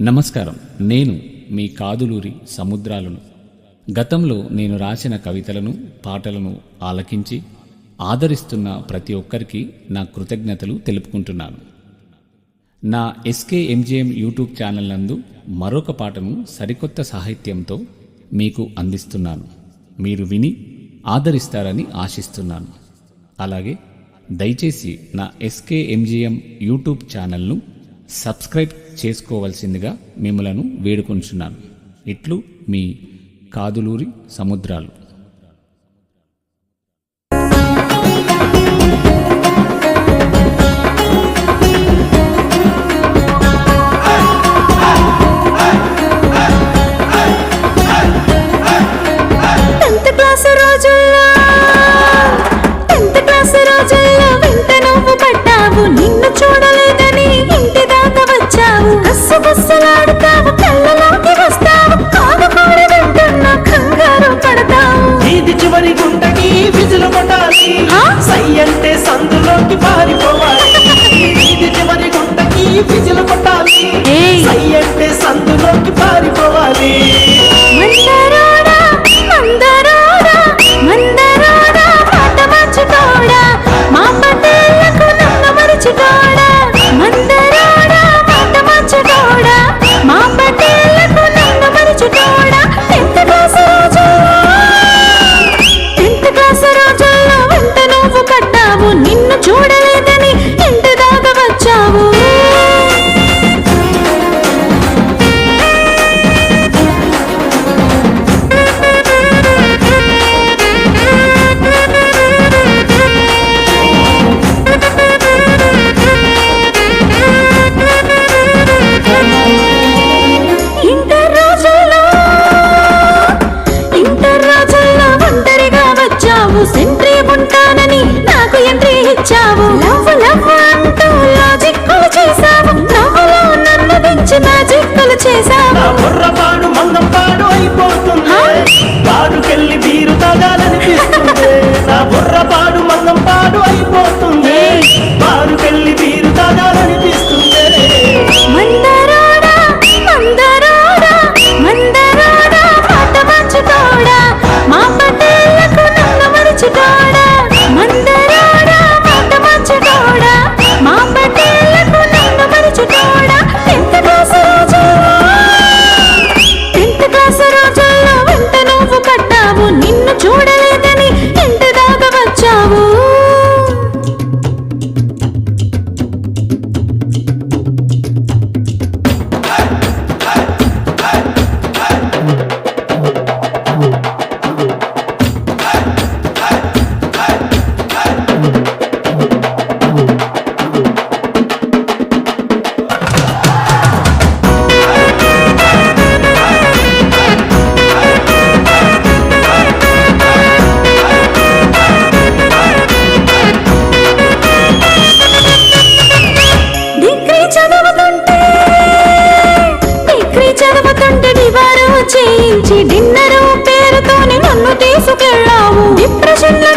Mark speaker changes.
Speaker 1: నమస్కారం. నేను మీ కాదులూరి సముద్రాలను. గతంలో నేను రాసిన కవితలను పాటలను ఆలకించి ఆదరిస్తున్న ప్రతి ఒక్కరికి నా కృతజ్ఞతలు తెలుపుకుంటున్నాను. నా ఎస్కే ఎంజిఎం యూట్యూబ్ ఛానల్ నందు మరొక పాటను సరికొత్త సాహిత్యంతో మీకు అందిస్తున్నాను. మీరు విని ఆదరిస్తారని ఆశిస్తున్నాను. అలాగే దయచేసి నా ఎస్కే ఎంజిఎం యూట్యూబ్ ఛానల్ను సబ్స్క్రైబ్ చేసుకోవలసిందిగా మిమ్మలను వేడుకొంచున్నాను. ఇట్లు మీ కాదులూరి సముద్రాలు.
Speaker 2: రోజుల్లో కస్సు బస్సులాడుతావు కళ్ళలోకి వస్తావు కాదు కోరి వెంటున్న కంగారు పడతావు
Speaker 3: వీధి చివరి గుంటకి విజులు కొట్టాలి? సై అంటే సందులోకి పారిపోవాలి వీధి చివరి గుంటకి విజులు కొట్టాలి. సై
Speaker 2: చేశావు.
Speaker 3: నా బుర్రపాడు మందం పాడు అయిపోతుంది.
Speaker 2: హా?
Speaker 3: పాడుకెళ్ళి బీరు తాగాలనిపిస్తుంది.
Speaker 2: నుంచి డిన్నరు పేరుతోనే నన్ను తీసుకెళ్ళావు. డిప్రెషన్లో